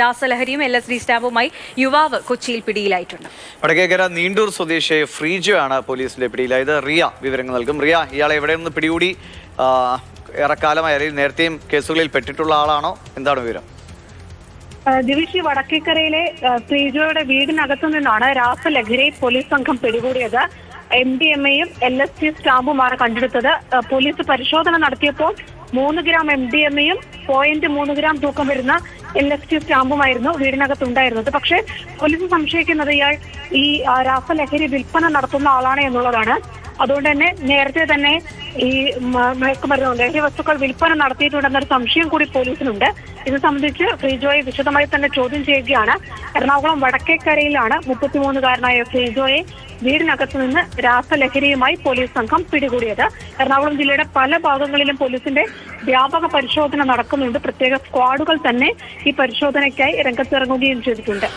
രാസലഹരിയും L S D സ്റ്റാമ്പുമായി യുവാവ് കൊച്ചിയിൽ പിടിയിലായിട്ടുണ്ട്. വടക്കേക്കര നീണ്ടൂർ സ്വദേശി ഫ്രീജോ ആണ് പോലീസിന്റെ പിടിയിലായത്. റിയ വിവരങ്ങൾ നൽകും. റിയ ഇയാളെ എവിടെ നിന്ന് പിടികൂടി ഏറെക്കാലമായി അല്ലെങ്കിൽ നേരത്തെയും കേസുകളിൽ പെട്ടിട്ടുള്ള ആളാണോ? എന്താണ് വിവരം? ദിവിഷി വടക്കേക്കരയിലെ ശ്രീജോയുടെ വീടിനകത്തു നിന്നാണ് രാസലഹരി പോലീസ് സംഘം പിടികൂടിയത്. എം ഡി എം എയും എൽ എസ് ടി സ്റ്റാമ്പുമാണ് കണ്ടെടുത്തത്. പോലീസ് പരിശോധന നടത്തിയപ്പോൾ മൂന്ന് ഗ്രാം എം ഡി എം എയും പോയിന്റ് മൂന്ന് ഗ്രാം തൂക്കം വരുന്ന എൽ എഫ് ടി സ്റ്റാമ്പുമായിരുന്നു വീടിനകത്ത് ഉണ്ടായിരുന്നത് പക്ഷേ പോലീസ് സംശയിക്കുന്നത് ഇയാൾ ഈ രാസലഹരി വിൽപ്പന നടത്തുന്ന ആളാണ് എന്നുള്ളതാണ്. അതുകൊണ്ട് തന്നെ നേരത്തെ തന്നെ ഈ മയക്കുമരുന്ന് ലഹരി വസ്തുക്കൾ വിൽപ്പന നടത്തിയിട്ടുണ്ടെന്നൊരു സംശയം കൂടി പോലീസിനുണ്ട്. ഇത് സംബന്ധിച്ച് ഫ്രീജോയെ വിശദമായി തന്നെ ചോദ്യം ചെയ്യുകയാണ്. എറണാകുളം വടക്കേക്കരയിലാണ് മുപ്പത്തിമൂന്നുകാരനായ ഫ്രീജോയെ വീടിനകത്ത് നിന്ന് രാസലഹരിയുമായി പോലീസ് സംഘം പിടികൂടിയത്. എറണാകുളം ജില്ലയുടെ പല ഭാഗങ്ങളിലും പോലീസിന്റെ വ്യാപക പരിശോധന നടക്കുന്നുണ്ട്. പ്രത്യേക സ്ക്വാഡുകൾ തന്നെ ഈ പരിശോധനയ്ക്കായി രംഗത്തിറങ്ങുകയും ചെയ്തിട്ടുണ്ട്.